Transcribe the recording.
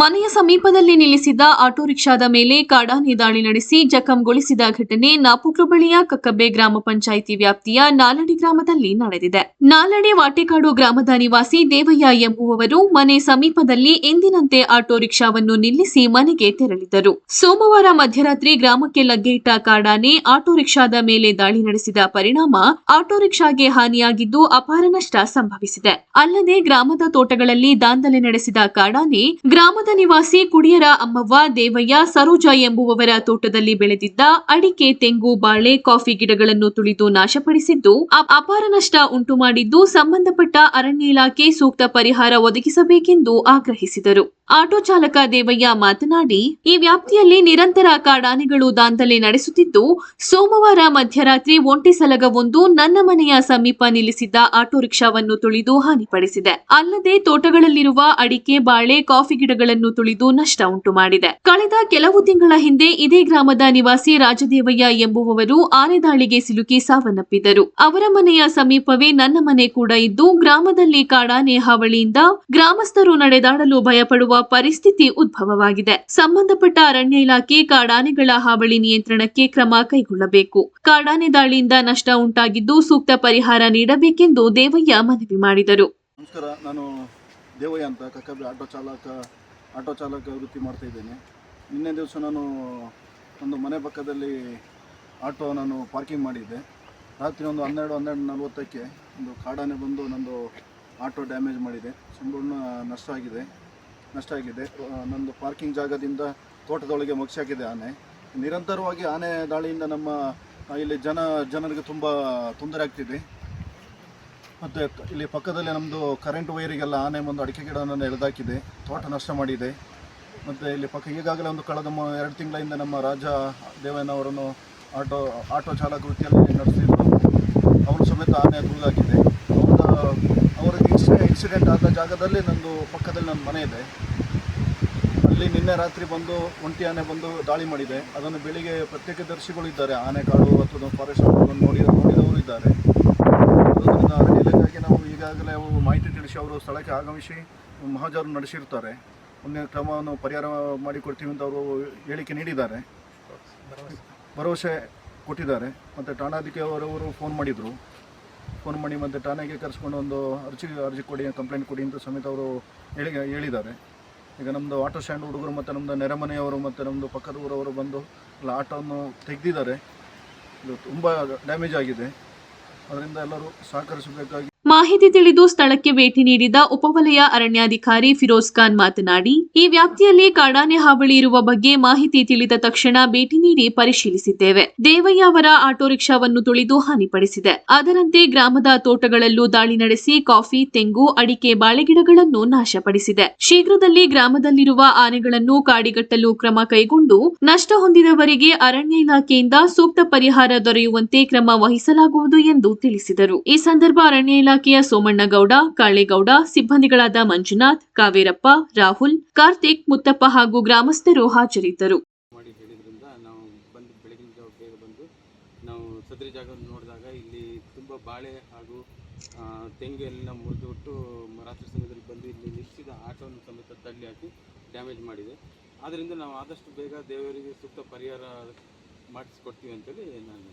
ಮನೆಯ ಸಮೀಪದಲ್ಲಿ ನಿಲ್ಲಿಸಿದ್ದ ಆಟೋ ರಿಕ್ಷಾದ ಮೇಲೆ ಕಾಡಾನೆ ದಾಳಿ ನಡೆಸಿ ಜಖಂಗೊಳಿಸಿದ ಘಟನೆ ನಾಪುಕ್ಲು ಬಳಿಯ ಕಕ್ಕಬ್ಬೆ ಗ್ರಾಮ ಪಂಚಾಯಿತಿ ವ್ಯಾಪ್ತಿಯ ನಾಲಡಿ ಗ್ರಾಮದಲ್ಲಿ ನಡೆದಿದೆ. ನಾಲಡಿ ವಾಟೆಕಾಡು ಗ್ರಾಮದ ನಿವಾಸಿ ದೇವಯ್ಯ ಎಂಬುವವರು ಮನೆ ಸಮೀಪದಲ್ಲಿ ಎಂದಿನಂತೆ ಆಟೋ ರಿಕ್ಷಾವನ್ನು ನಿಲ್ಲಿಸಿ ಮನೆಗೆ ತೆರಳಿದ್ದರು. ಸೋಮವಾರ ಮಧ್ಯರಾತ್ರಿ ಗ್ರಾಮಕ್ಕೆ ಲಗ್ಗೆಯಿಟ್ಟ ಕಾಡಾನೆ ಆಟೋ ರಿಕ್ಷಾದ ಮೇಲೆ ದಾಳಿ ನಡೆಸಿದ ಪರಿಣಾಮ ಆಟೋ ರಿಕ್ಷಾಗೆ ಹಾನಿಯಾಗಿದ್ದು ಅಪಾರ ನಷ್ಟ ಸಂಭವಿಸಿದೆ. ಅಲ್ಲದೆ ಗ್ರಾಮದ ತೋಟಗಳಲ್ಲಿ ದಾಂಧಲೆ ನಡೆಸಿದ ಕಾಡಾನೆ ಗ್ರಾಮದ ನಿವಾಸಿ ಕುಡಿಯರ ಅಮ್ಮವ್ವ ದೇವಯ್ಯ ಸರೋಜ ಎಂಬುವವರ ತೋಟದಲ್ಲಿ ಬೆಳೆದಿದ್ದ ಅಡಿಕೆ, ತೆಂಗು, ಬಾಳೆ, ಕಾಫಿ ಗಿಡಗಳನ್ನು ತುಳಿದು ನಾಶಪಡಿಸಿದ್ದು ಅಪಾರ ನಷ್ಟ ಉಂಟು ಮಾಡಿದ್ದು ಸಂಬಂಧಪಟ್ಟ ಅರಣ್ಯ ಇಲಾಖೆ ಸೂಕ್ತ ಪರಿಹಾರ ಒದಗಿಸಬೇಕೆಂದು ಆಗ್ರಹಿಸಿದರು. ಆಟೋ ಚಾಲಕ ದೇವಯ್ಯ ಮಾತನಾಡಿ, ಈ ವ್ಯಾಪ್ತಿಯಲ್ಲಿ ನಿರಂತರ ಕಾಡಾನೆಗಳು ದಾಂಧಲೆ ನಡೆಸುತ್ತಿದ್ದು, ಸೋಮವಾರ ಮಧ್ಯರಾತ್ರಿ ಒಂಟಿ ಸಲಗವೊಂದು ನನ್ನ ಮನೆಯ ಸಮೀಪ ನಿಲ್ಲಿಸಿದ್ದ ಆಟೋ ರಿಕ್ಷಾವನ್ನು ತುಳಿದು ಹಾನಿಪಡಿಸಿದೆ. ಅಲ್ಲದೆ ತೋಟಗಳಲ್ಲಿರುವ ಅಡಿಕೆ, ಬಾಳೆ, ಕಾಫಿ ಗಿಡಗಳನ್ನು ತುಳಿದು ನಷ್ಟ ಉಂಟು ಮಾಡಿದೆ. ಕಳೆದ ಕೆಲವು ತಿಂಗಳ ಹಿಂದೆ ಇದೇ ಗ್ರಾಮದ ನಿವಾಸಿ ರಾಜದೇವಯ್ಯ ಎಂಬುವವರು ಆನೆ ದಾಳಿಗೆ ಸಿಲುಕಿ ಸಾವನ್ನಪ್ಪಿದ್ದರು ಅವರ ಮನೆಯ ಸಮೀಪವೇ ನನ್ನ ಮನೆ ಕೂಡ ಇದ್ದು, ಗ್ರಾಮದಲ್ಲಿ ಕಾಡಾನೆ ಹಾವಳಿಯಿಂದ ಗ್ರಾಮಸ್ಥರು ನಡೆದಾಡಲು ಭಯಪಡುವ ಪರಿಸ್ಥಿತಿ ಉದ್ಭವವಾಗಿದೆ. ಸಂಬಂಧಪಟ್ಟ ಅರಣ್ಯ ಇಲಾಖೆ ಕಾಡಾನೆಗಳ ಹಾವಳಿ ನಿಯಂತ್ರಣಕ್ಕೆ ಕ್ರಮ ಕೈಗೊಳ್ಳಬೇಕು. ಕಾಡಾನೆ ದಾಳಿಯಿಂದ ನಷ್ಟ ಉಂಟಾಗಿದ್ದು ಸೂಕ್ತ ಪರಿಹಾರ ನೀಡಬೇಕೆಂದು ದೇವಯ್ಯ ಮನವಿ ಮಾಡಿದರು. ನಮಸ್ಕಾರ, ನಾನು ದೇವಯ್ಯ ಅಂತ ಕಕ್ಕಬ್ಬೆ ಆಟೋ ಚಾಲಕ ಆಟೋ ಚಾಲಕ ವೃತ್ತಿ ಮಾಡ್ತಾ ಇದ್ದೇನೆ. ನಿನ್ನೆ ದಿವಸ ನಾನು ಒಂದು ಮನೆ ಪಕ್ಕದಲ್ಲಿ ಆಟೋ ನಾನು ಪಾರ್ಕಿಂಗ್ ಮಾಡಿದ್ದೆ. ರಾತ್ರಿ ಒಂದು ಹನ್ನೆರಡು ಹನ್ನೆರಡು ನಲ್ವತ್ತಕ್ಕೆ ಒಂದು ಕಾಡಾನೆ ಬಂದು ನಂದು ಆಟೋ ಡ್ಯಾಮೇಜ್ ಮಾಡಿದೆ. ಸಂಪೂರ್ಣ ನಷ್ಟ ಆಗಿದೆ. ನಷ್ಟ ಆಗಿದೆ. ನಮ್ಮದು ಪಾರ್ಕಿಂಗ್ ಜಾಗದಿಂದ ತೋಟದೊಳಗೆ ಮುಗಿಸಾಕಿದೆ ಆನೆ. ನಿರಂತರವಾಗಿ ಆನೆ ದಾಳಿಯಿಂದ ನಮ್ಮ ಇಲ್ಲಿ ಜನ, ಜನರಿಗೆ ತುಂಬ ತೊಂದರೆ ಆಗ್ತಿದೆ. ಮತ್ತು ಇಲ್ಲಿ ಪಕ್ಕದಲ್ಲಿ ನಮ್ಮದು ಕರೆಂಟ್ ವೈರಿಗೆಲ್ಲ ಆನೆ ಒಂದು ಅಡಿಕೆ ಗಿಡವನ್ನು ಎಳೆದಾಕಿದೆ. ತೋಟ ನಷ್ಟ ಮಾಡಿದೆ. ಮತ್ತು ಇಲ್ಲಿ ಪಕ್ಕ ಈಗಾಗಲೇ ಒಂದು ಕಳೆದ ಎರಡು ತಿಂಗಳಿಂದ ನಮ್ಮ ರಾಜ ದೇವಯ್ಯನವರನ್ನು ಆಟೋ ಆಟೋ ಚಾಲಕ ವೃತ್ತಿಯಲ್ಲಿ ನಡೆಸಿದ್ರು. ಅವರು ಸಮೇತ ಆನೆ ಅವರಿಗೆ ಇನ್ಸಿಡೆಂಟ್ ಆದ ಜಾಗದಲ್ಲಿ ನಂದು ಪಕ್ಕದಲ್ಲಿ ನನ್ನ ಮನೆ ಇದೆ. ಅಲ್ಲಿ ನಿನ್ನೆ ರಾತ್ರಿ ಬಂದು ಒಂಟಿ ಆನೆ ಬಂದು ದಾಳಿ ಮಾಡಿದೆ. ಅದನ್ನು ಬೆಳಿಗ್ಗೆ ಪ್ರತ್ಯೇಕದರ್ಶಿಗಳು ಇದ್ದಾರೆ. ಆನೆ ಕಾಡು ಅಥವಾ ಫಾರೆಸ್ಟ್ ನೋಡಿ ನೋಡಿದವರು ಇದ್ದಾರೆ. ಅದರಿಂದ ನಾವು ಈಗಾಗಲೇ ಅವರು ಮಾಹಿತಿ ತಿಳಿಸಿ ಅವರು ಸ್ಥಳಕ್ಕೆ ಆಗಮಿಸಿ ಮಹಾಜರು ನಡೆಸಿರ್ತಾರೆ. ಮುಂದಿನ ಕ್ರಮವನ್ನು ಪರಿಹಾರ ಮಾಡಿಕೊಡ್ತೀವಿ ಅಂತ ಅವರು ಹೇಳಿಕೆ ನೀಡಿದ್ದಾರೆ. ಭರವಸೆ ಕೊಟ್ಟಿದ್ದಾರೆ. ಮತ್ತು ಠಾಣಾಧಿಕಾರಿಯವರವರು ಫೋನ್ ಮಾಡಿದರು. ಫೋನ್ ಮಾಡಿ ಮತ್ತು ಠಾಣೆಗೆ ಕರೆಸ್ಕೊಂಡು ಒಂದು ಅರ್ಜಿ ಅರ್ಜಿ ಕೊಡಿ, ಕಂಪ್ಲೇಂಟ್ ಕೊಡಿ ಅಂತ ಸಮೇತ ಅವರು ಹೇಳಿ, ಹೇಳಿದ್ದಾರೆ. ಈಗ ನಮ್ಮದು ಆಟೋ ಸ್ಟ್ಯಾಂಡ್ ಹುಡುಗರು ಮತ್ತು ನಮ್ಮದು ನೆರೆಮನೆಯವರು ಮತ್ತು ನಮ್ಮದು ಪಕ್ಕದ ಊರವರು ಬಂದು ಎಲ್ಲ ಆಟೋವನ್ನು ತೆಗೆದಿದ್ದಾರೆ. ಇದು ತುಂಬ ಡ್ಯಾಮೇಜ್ ಆಗಿದೆ. ಅದರಿಂದ ಎಲ್ಲರೂ ಸಹಕರಿಸಬೇಕಾಗಿ ಮಾಹಿತಿ ತಿಳಿದು ಸ್ಥಳಕ್ಕೆ ಭೇಟಿ ನೀಡಿದ ಉಪವಲಯ ಅರಣ್ಯಾಧಿಕಾರಿ ಫಿರೋಜ್ ಖಾನ್ ಮಾತನಾಡಿ, ಈ ವ್ಯಾಪ್ತಿಯಲ್ಲಿ ಕಾಡಾನೆ ಹಾವಳಿ ಇರುವ ಬಗ್ಗೆ ಮಾಹಿತಿ ತಿಳಿದ ತಕ್ಷಣ ಭೇಟಿ ನೀಡಿ ಪರಿಶೀಲಿಸಿದ್ದೇವೆ. ದೇವಯ್ಯ ಅವರ ಆಟೋ ರಿಕ್ಷಾವನ್ನು ತುಳಿದು ಹಾನಿಪಡಿಸಿದೆ. ಅದರಂತೆ ಗ್ರಾಮದ ತೋಟಗಳಲ್ಲೂ ದಾಳಿ ನಡೆಸಿ ಕಾಫಿ, ತೆಂಗು, ಅಡಿಕೆ ಬಾಳೆಗಿಡಗಳನ್ನು ನಾಶಪಡಿಸಿದೆ. ಶೀಘ್ರದಲ್ಲಿ ಗ್ರಾಮದಲ್ಲಿರುವ ಆನೆಗಳನ್ನು ಕಾಡಿಗಟ್ಟಲು ಕ್ರಮ ಕೈಗೊಂಡು ನಷ್ಟ ಹೊಂದಿದವರಿಗೆ ಅರಣ್ಯ ಇಲಾಖೆಯಿಂದ ಸೂಕ್ತ ಪರಿಹಾರ ದೊರೆಯುವಂತೆ ಕ್ರಮ ವಹಿಸಲಾಗುವುದು ಎಂದು ತಿಳಿಸಿದರು. ಈ ಸಂದರ್ಭ ಅರಣ್ಯ ಇಲಾಖೆಯ ಸೋಮಣ್ಣಗೌಡ, ಕಾಳೇಗೌಡ, ಸಿಬ್ಬಂದಿಗಳಾದ ಮಂಜುನಾಥ್, ಕಾವೇರಪ್ಪ, ರಾಹುಲ್, ಕಾರ್ತಿಕ್, ಮುತ್ತಪ್ಪ ಹಾಗೂ ಗ್ರಾಮಸ್ಥರು ಹಾಜರಿದ್ದರು. ನಾವು ಸದರಿ ಜಾಗವನ್ನು ನೋಡಿದಾಗ ಇಲ್ಲಿ ತುಂಬ ಬಾಳೆ ಹಾಗೂ ತೆಂಗು ಎಲ್ಲ ಮುರಿದುಬಿಟ್ಟು ರಾತ್ರಿ ಸಮಯದಲ್ಲಿ ಬಂದು ಇಲ್ಲಿ ನಿಲ್ಲಿಸಿದ ಆಟೋವನ್ನು ಸಮೇತ ತಳ್ಳಿ ಹಾಕಿ ಡ್ಯಾಮೇಜ್ ಮಾಡಿದೆ. ಆದ್ದರಿಂದ ನಾವು ಆದಷ್ಟು ಬೇಗ ದೇವರಿಗೆ ಸೂಕ್ತ ಪರಿಹಾರ ಮಾಡಿಸ್ಕೊಡ್ತೀವಿ ಅಂತೇಳಿ ನಾನು